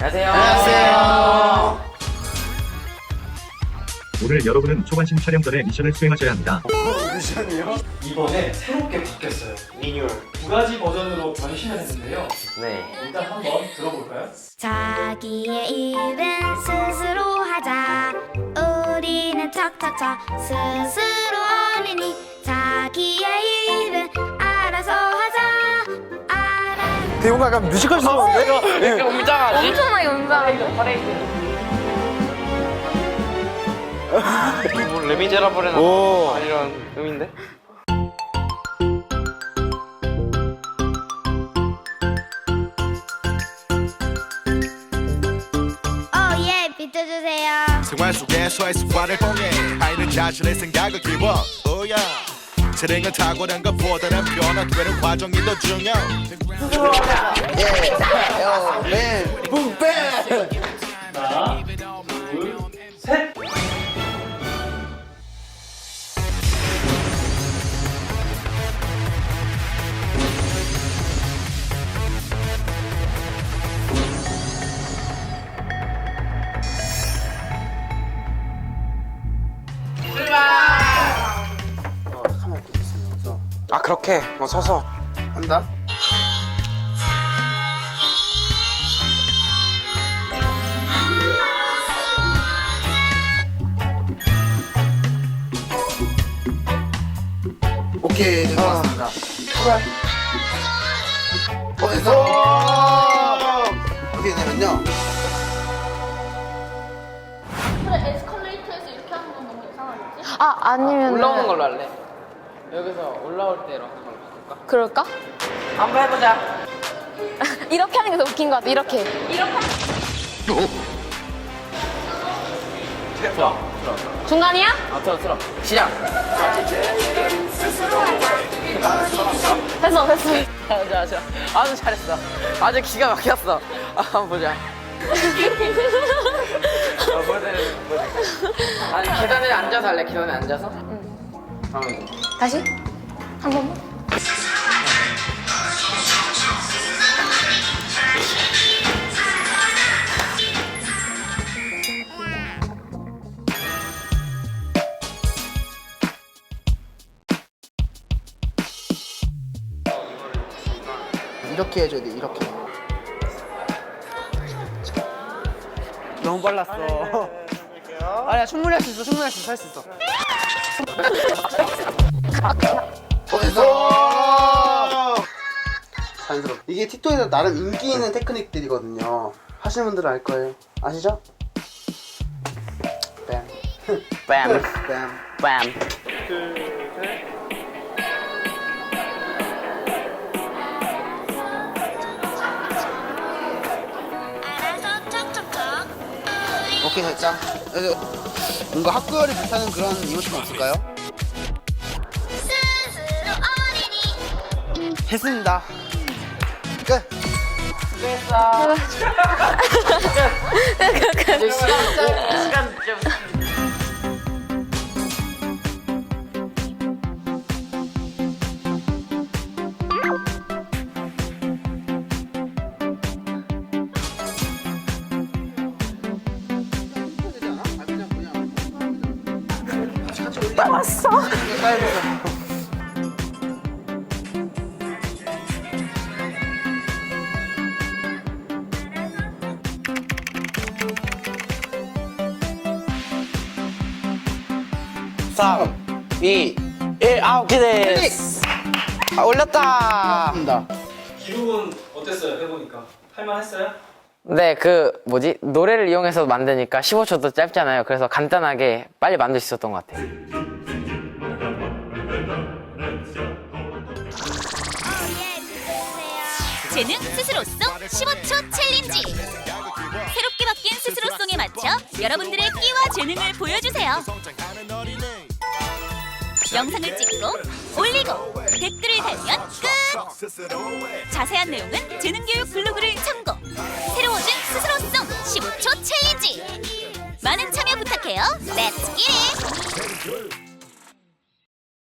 안녕하세요. 오늘 여러분은 초반심 촬영 전에 미션을 수행하셔야 합니다. 이번에 새롭게 바뀌었어요. 리뉴얼. 두 가지 버전으로 변신을 했는데요. 네. 일단 한번 들어볼까요? 자기의 일은 스스로 하자 우리는 척척척 스스로 어린이 자기의 일 되게 뭔가 약간 뮤지컬스러운데? 왜 이렇게 웅장하지? 엄청나게 운동하죠. 뭐 레미제라블이나 오. 이런 의미인데? 오예 비춰주세요 생활 속에서의 습관을 통해 아이는 자신의 생각을 키워 오야 재능은 탁월한 것보다는 변화되는 과정이 더 중요 하나, 둘, 셋. 아 그렇게 뭐 서서 한다? 오케이, 된것 같습니다. 출발. 어, 됐어. 어떻게 되냐면요. 그래 에스컬레이터에서 이렇게 하는 건 너무 이상하겠지? 아 아니면 올라오는 걸로 할래. 여기서 올라올 때로 하는 걸로 바꿀까? 그럴까? 한번 해보자. 이렇게 하는 게 더 웃긴 것 같아. 이렇게. 이렇게. 좋아. 중간이야? 아 틀어 틀어. 시작. 됐어. 자, 자. 아주 잘했어. 아주 기가 막혔어. 아, 한번 보자. 어, 뭐뭐 해야 돼? 아니 계단에 앉아서 할래. 계단에 앉아서. 응. 다음에. 다시 한 번만. 이렇게 해줘야 돼, 이렇게. 너무 빨랐어. 아니야, 충분히 할 수 있어, 충분히 할 수 있어, 할 수 있어. 어, 됐어. 자연스럽게. 이게 틱톡에서 나름 인기 있는 테크닉들이거든요. 하시는 분들은 알 거예요. 아시죠? 뺨. 뺨. 뺨. 뺨. 오케이, 됐자. 그래서 뭔가 학교를 비슷하는 그런 이모티콘 없을까요? 스스로 어린이 했습니다. 끝. 이제 빨았어. 삼, 이, 일, 아홉 개 됐어. 아, 올렸다. 기록은 어땠어요? 해보니까 할만했어요? 네, 그 뭐지 노래를 이용해서 만드니까 15초도 짧잖아요. 그래서 간단하게 빨리 만들 수 있었던 것 같아요. 재능 스스로송 15초 챌린지. 새롭게 바뀐 스스로송에 맞춰 여러분들의 끼와 재능을 보여주세요. 영상을 찍고 올리고 댓글을 달면 끝! 자세한 내용은 재능교육 블로그를 참고 새로워진 스스로송 15초 챌린지. 많은 참여 부탁해요. 렛츠 기릿